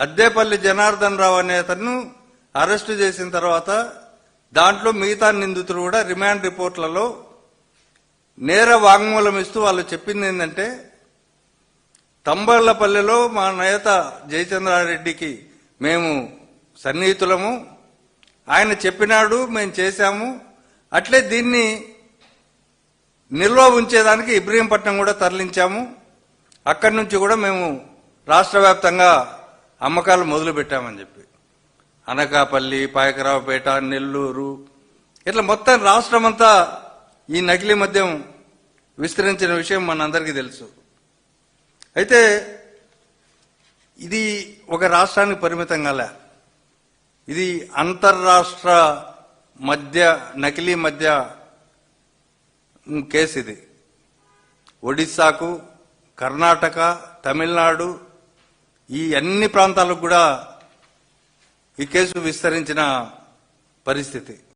అద్దేపల్లి జనార్దన్ రావు అనే అతను అరెస్టు చేసిన తర్వాత దాంట్లో మిగతా నిందితులు కూడా రిమాండ్ రిపోర్ట్లలో నేర వాంగ్మూలం ఇస్తూ వాళ్ళు చెప్పింది ఏంటంటే తంబళ్ళపల్లెలో మా నేత జయచంద్రారెడ్డికి మేము సన్నిహితులము. ఆయన చెప్పినాడు మేము చేశాము. అట్లే దీన్ని నిల్వ ఉంచేదానికి ఇబ్రహీంపట్నం కూడా తరలించాము. అక్కడి నుంచి కూడా మేము రాష్ట్ర వ్యాప్తంగా అమ్మకాలు మొదలు పెట్టామని చెప్పి. అనకాపల్లి పాయకరావుపేట నెల్లూరు. ఇట్లా మొత్తం రాష్ట్రం అంతా ఈ నకిలీ మద్యం విస్తరించిన విషయం మనందరికీ తెలుసు. అయితే ఇది ఒక రాష్ట్రానికి పరిమితం కాలే. ఇది అంతర్రాష్ట్ర మధ్య నకిలీ మధ్య కేసు ఇది. ఒడిశాకు కర్ణాటక తమిళనాడు ఈ అన్ని ప్రాంతాలకు కూడా ఈ కేసు విస్తరించిన పరిస్థితి.